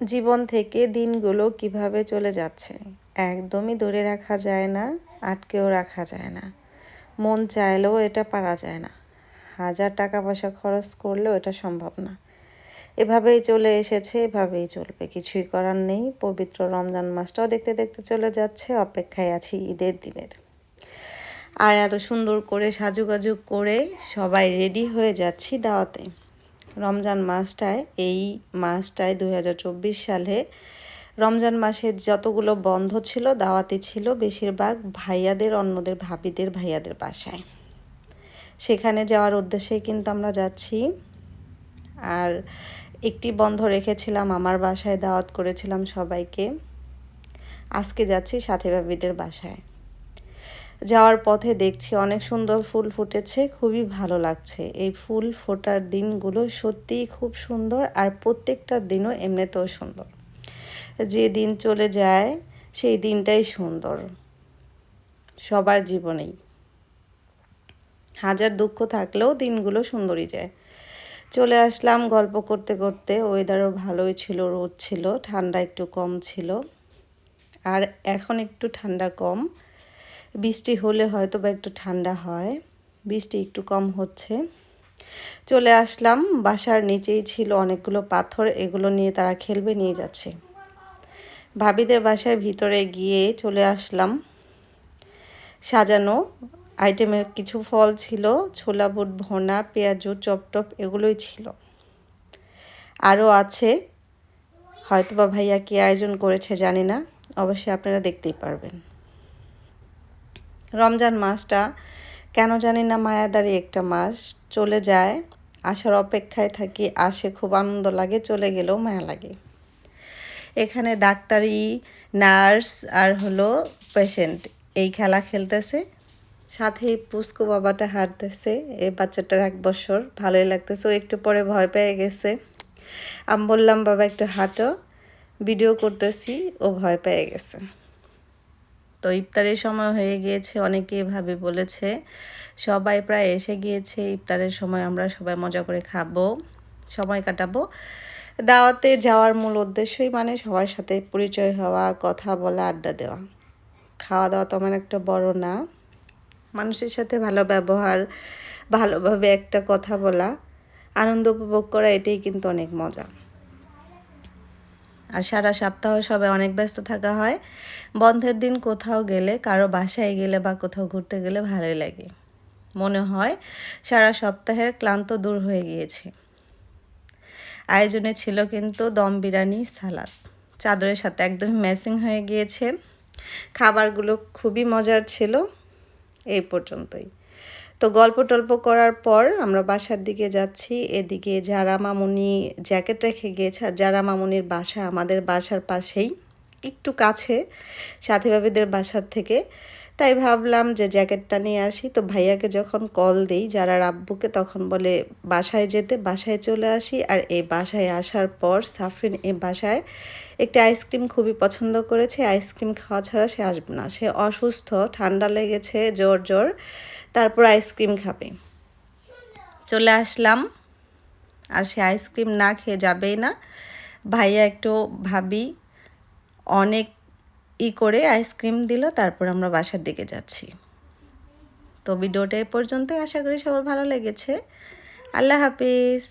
জীবন থেকে দিনগুলো কীভাবে চলে যাচ্ছে, একদমই ধরে রাখা যায় না, আটকেও রাখা যায় না। মন চাইলেও এটা পারা যায় না। হাজার টাকা পয়সা খরচ করলেও এটা সম্ভব না। এভাবেই চলে এসেছে, এভাবেই চলবে। কিছুই করার নেই। পবিত্র রমজান মাসটাও দেখতে দেখতে চলে যাচ্ছে, অপেক্ষায় আছি ঈদের দিনের। আর এত সুন্দর করে সাজুগাজু করে সবাই রেডি হয়ে যাচ্ছি দাওয়াতে। রমজান মাসটায়, এই মাসটায় দু হাজার চব্বিশ সালে রমজান মাসে যতগুলো বন্ধ ছিল, দাওয়াতি ছিল, বেশিরভাগ ভাইয়াদের, অন্যদের ভাবিদের, ভাইয়াদের বাসায়। সেখানে যাওয়ার উদ্দেশ্যেই কিন্তু আমরা যাচ্ছি। আর একটি বন্ধ রেখেছিলাম, আমার বাসায় দাওয়াত করেছিলাম সবাইকে। আজকে যাচ্ছি সাথী ভাবিদের বাসায়। যাওয়ার পথে দেখছি অনেক সুন্দর ফুল ফুটেছে, খুবই ভালো লাগছে। এই ফুল ফোটার দিনগুলো সত্যিই খুব সুন্দর আর প্রত্যেকটা দিনও এমনিতেও সুন্দর। যে দিন চলে যায়, সেই দিনটাই সুন্দর। সবার জীবনেই। হাজার দুঃখ থাকলেও দিনগুলো সুন্দরই যায়। চলে আসলাম গল্প করতে করতে ওয়েদারও ভালোই ছিল, রোদ ছিল, ঠান্ডা একটু কম ছিল। আর এখন একটু ঠান্ডা কম। বৃষ্টি হলে হয়তো বা একটু ঠান্ডা হয়। বৃষ্টি একটু কম হচ্ছে। চলে আসলাম, বাসার নিচেই ছিল অনেকগুলো পাথর, এগুলো নিয়ে তারা খেলবে নিয়ে যাচ্ছে। ভাবিদের বাসায় ভিতরে গিয়ে চলে আসলাম। সাজানো আইটেমে কিছু ফল ছিল, ছোলা বুট, ভোনা, পেঁয়াজু, চপটপ, এগুলোই ছিল। আরও আছে। হয়তোবা ভাইয়া কী আয়োজন করেছে জানি না, অবশ্যই আপনারা দেখতেই পারবেন। রমজান মাসটা, কেন জানি না মায়াদারি একটা মাস, চলে যায়, আসার অপেক্ষায় থাকি, আসে, খুব আনন্দ লাগে, চলে গেলেও মায়া লাগে। এখানে ডাক্তারি, নার্স আর হলো পেশেন্ট, এই খেলা খেলতেছে, সাথে পুস্কো বাবাটা হাঁটতেছে এই বাচ্চাটার এক বছর, ভালোই লাগতেছে, ও একটু পরে ভয় পেয়ে গেছে। আমি বললাম, বাবা, একটু হাঁটো ভিডিও করতেছি, ও ভয় পেয়ে গেছে। তো ইফতারের সময় হয়ে গিয়েছে, অনেকে এভাবে বলেছে। সবাই প্রায় এসে গিয়েছে, ইফতারের সময় আমরা সবাই মজা করে খাব, সময় কাটাবো। দাওয়াতে যাওয়ার মূল উদ্দেশ্যই মানে সবার সাথে পরিচয় হওয়া, কথা বলা, আড্ডা দেওয়া। খাওয়া দাওয়া তেমন একটা বড় না। মানুষের সাথে ভালো ব্যবহার, ভালোভাবে একটা কথা বলা, আনন্দ উপভোগ করা, এটাই কিন্তু অনেক মজা। আর সারা সপ্তাহ সবাই অনেক ব্যস্ত থাকা হয়। বন্ধের দিন কোথাও গেলে, কারও বাসায় গেলে বা কোথাও ঘুরতে গেলে ভালোই লাগে। মনে হয় সারা সপ্তাহের ক্লান্ত দূর হয়ে গিয়েছে। আয়োজনে ছিল কিন্তু দম বিরিয়ানি, সালাদ। চাদরের সাথে একদম ম্যাচিং হয়ে গিয়েছে। খাবারগুলো খুবই মজার ছিল। এই পর্যন্তই। তো গল্প টল্প করার পর আমরা বাসার দিকে যাচ্ছি। এদিকে যারা মামুনি জ্যাকেট রেখে গিয়েছে আর যারা মামুনির বাসা আমাদের বাসার পাশেই, একটু কাছে, সাথী ভাবিদের বাসার থেকে। তাই ভাবলাম যে জ্যাকেটটা নিয়ে আসি। তো ভাইয়াকে যখন কল দিই, যারা রাব্বুকে, তখন বলে, বাসায় যেতে, বাসায় চলে আসি। আর এই বাসায় আসার পর সাফরিন এই বাসায় একটি আইসক্রিম খুবই পছন্দ করেছে। আইসক্রিম খাওয়া ছাড়া সে আসবে না। সে অসুস্থ, ঠান্ডা লেগেছে, জ্বর জ্বর। তারপর আইসক্রিম খাবে। চলে আসলাম। আর সে আইসক্রিম না খেয়ে যাবেই না। ভাইয়া একটু ভাবি, অনেক ই করে আইসক্রিম দিল, তারপর আমরা বাসার দিকে যাচ্ছি। তো ভিডিওটা এ পর্যন্তই। আশা করি সবার ভালো লেগেছে। আল্লাহ হাফিজ।